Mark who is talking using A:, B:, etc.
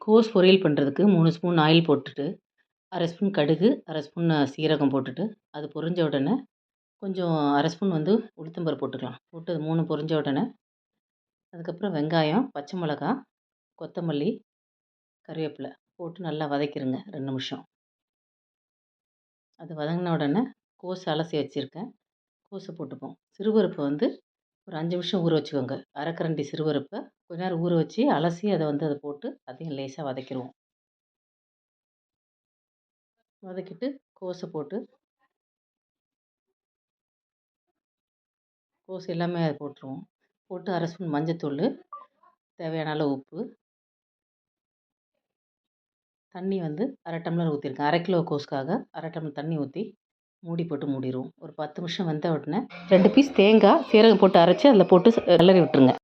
A: கோஸ் பொரியல் பண்ணுறதுக்கு மூணு ஸ்பூன் ஆயில் போட்டுட்டு அரை ஸ்பூன் கடுகு அரை ஸ்பூன் சீரகம் போட்டுட்டு அது பொரிஞ்ச உடனே கொஞ்சம் அரை ஸ்பூன் வந்து உளுத்தம்பருப்பு போட்டுக்கலாம். போட்டு அது மூணு பொரிஞ்ச உடனே அதுக்கப்புறம் வெங்காயம் பச்சை மிளகா கொத்தமல்லி கருவேப்பிலை போட்டு நல்லா வதக்கிடுங்க ரெண்டு நிமிஷம். அது வதங்கின உடனே கோஸ் அலசி வச்சுருக்கேன். கோஸை போட்டுப்போம். சிறுபருப்பு வந்து ஒரு அஞ்சு நிமிஷம் ஊற வச்சுக்கோங்க. அரைக்கரண்டி சிறுபருப்பை கொஞ்ச நேரம் ஊற வச்சு அலசி அதை வந்து அதை போட்டு அதையும் லேசாக வதக்கிடுவோம் வதக்கிட்டு கோஸை போட்டு கோஸ் எல்லாமே அதை போட்டுருவோம். போட்டு அரை ஸ்பூன் மஞ்சத்தூள் தேவையான அளவு உப்பு. தண்ணி வந்து அரை டம்ளர் ஊற்றிருக்கேன் அரை கிலோ கோஸ்க்காக அரை டம்ளர் தண்ணி ஊற்றி மூடி போட்டு மூடிடுவோம் ஒரு பத்து நிமிஷம் வந்த உடனே ரெண்டு பீஸ் தேங்காய் சீரகம் போட்டு அரைச்சி அதில் போட்டு கிளறி விட்டுருங்க.